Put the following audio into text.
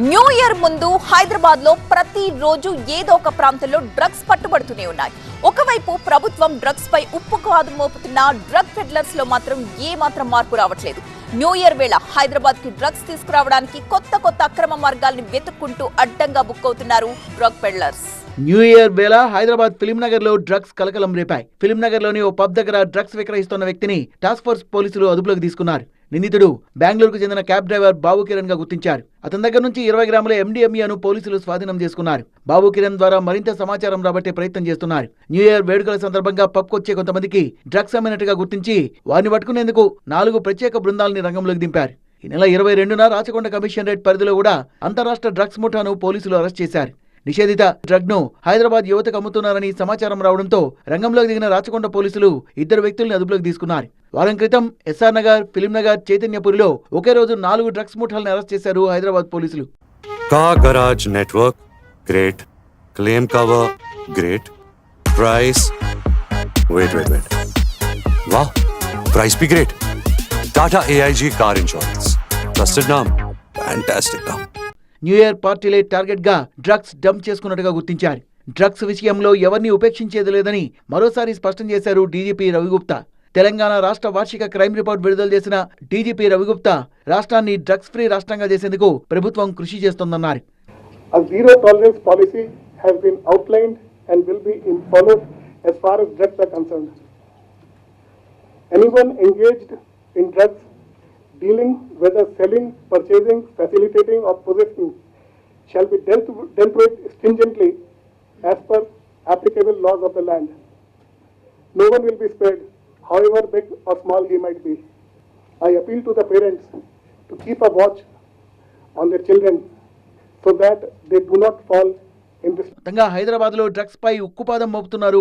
New year ముందు హైదరాబాద్లో ప్రతి రోజు ఏదో ఒక ప్రాంతంలో డ్రగ్స్ పట్టుబడుతూనే ఉన్నాయి. ఒకవైపు ప్రభుత్వం డ్రగ్స్ పై ఉప్పు కాదు మోపుతున్న డ్రగ్ పెడ్లర్స్లో మాత్రం ఏమాత్రం మార్పు రావట్లేదు. న్యూ ఇయర్ వేళ హైదరాబాద్కి డ్రగ్స్ తీసుకురావడానికి కొత్త కొత్త అక్రమ మార్గాల్ని వెతుక్కుంటూ అడ్డంగా బుక్ అవుతున్నారు డ్రగ్ పెడ్లర్స్. న్యూ ఇయర్ వేళ హైదరాబాద్ ఫిలిం నగర్లో డ్రగ్స్ కలకలం రేపాయి. ఫిలిం నగర్లోని ఓ పబ్ దగ్గర డ్రగ్స్ విక్రయిస్తున్న వ్యక్తిని టాస్క్ ఫోర్స్ పోలీసులు అదుపులోకి తీసుకున్నారు. నిందితుడు బెంగళూరుకు చెందిన క్యాబ్ డ్రైవర్ బాబు కిరణ్గా గుర్తించారు. అతని దగ్గర నుంచి ఇరవై గ్రాముల ఎండిఎంఈను పోలీసులు స్వాధీనం చేసుకున్నారు. బాబు కిరణ్ ద్వారా మరింత సమాచారం రాబట్టే ప్రయత్నం చేస్తున్నారు. న్యూ ఇయర్ వేడుకల సందర్భంగా పబ్కు కొంతమందికి డ్రగ్స్ అమ్మినట్టుగా గుర్తించి వారిని పట్టుకునేందుకు నాలుగు ప్రత్యేక బృందాలని రంగంలోకి దింపారు. ఈ నెల ఇరవై రెండున రాచకొండ కమిషనరేట్ పరిధిలో కూడా అంతరాష్ట్ర డ్రగ్స్ ముఠాను పోలీసులు అరెస్ట్ చేశారు. నిషేధిత డ్రగ్ను హైదరాబాద్ యువతకు అమ్ముతున్నారని సమాచారం రావడంతో రంగంలోకి దిగిన రాచకొండ పోలీసులు ఇద్దరు వ్యక్తుల్ని అదుపులోకి తీసుకున్నారు. వారం క్రితం ఎస్ఆర్ నగర్ ఫిలిం నగర్ చైతన్యపురిలో ఒకే రోజు నాలుగు డ్రగ్స్ ముఠాలను అరెస్ట్ చేశారు హైదరాబాద్ పోలీసులు Garage Network, great. Claim cover, great. Price, wait, wait, wait. Wow, price be great. Tata AIG Car Insurance. Trusted name, fantastic name. New year పార్టీలే టార్గెట్గా డ్రగ్స్ డంప్ చేసుకున్నట్టుగా గుర్తించారు డ్రగ్స్ విషయంలో ఎవరిని ఉపేక్షించేది లేదని మరోసారి స్పష్టం చేశారు డీజీపీ రవిగుప్తా తెలంగాణ రాష్ట్ర వార్షిక క్రైమ్ రిపోర్ట్ విడుదల చేసిన డీజీపీ రవిగుప్తా రాష్ట్రాన్ని డ్రగ్స్ ఫ్రీ రాష్ట్రంగా చేసేందుకు ప్రభుత్వం కృషి చేస్తోందన్నారు A zero tolerance policy has been outlined and will be followed as far as drugs are concerned. Anyone engaged in drugs dealing, whether selling, purchasing, facilitating or possessing, shall be dealt, dealt with stringently as per applicable laws of the land. No one will be spared, however big or small he might be. I appeal to the parents to keep a watch on their children so that they do not fall in this హైదరాబాద్లో drugs పై ఉక్కుపాదం మోపుతున్నారు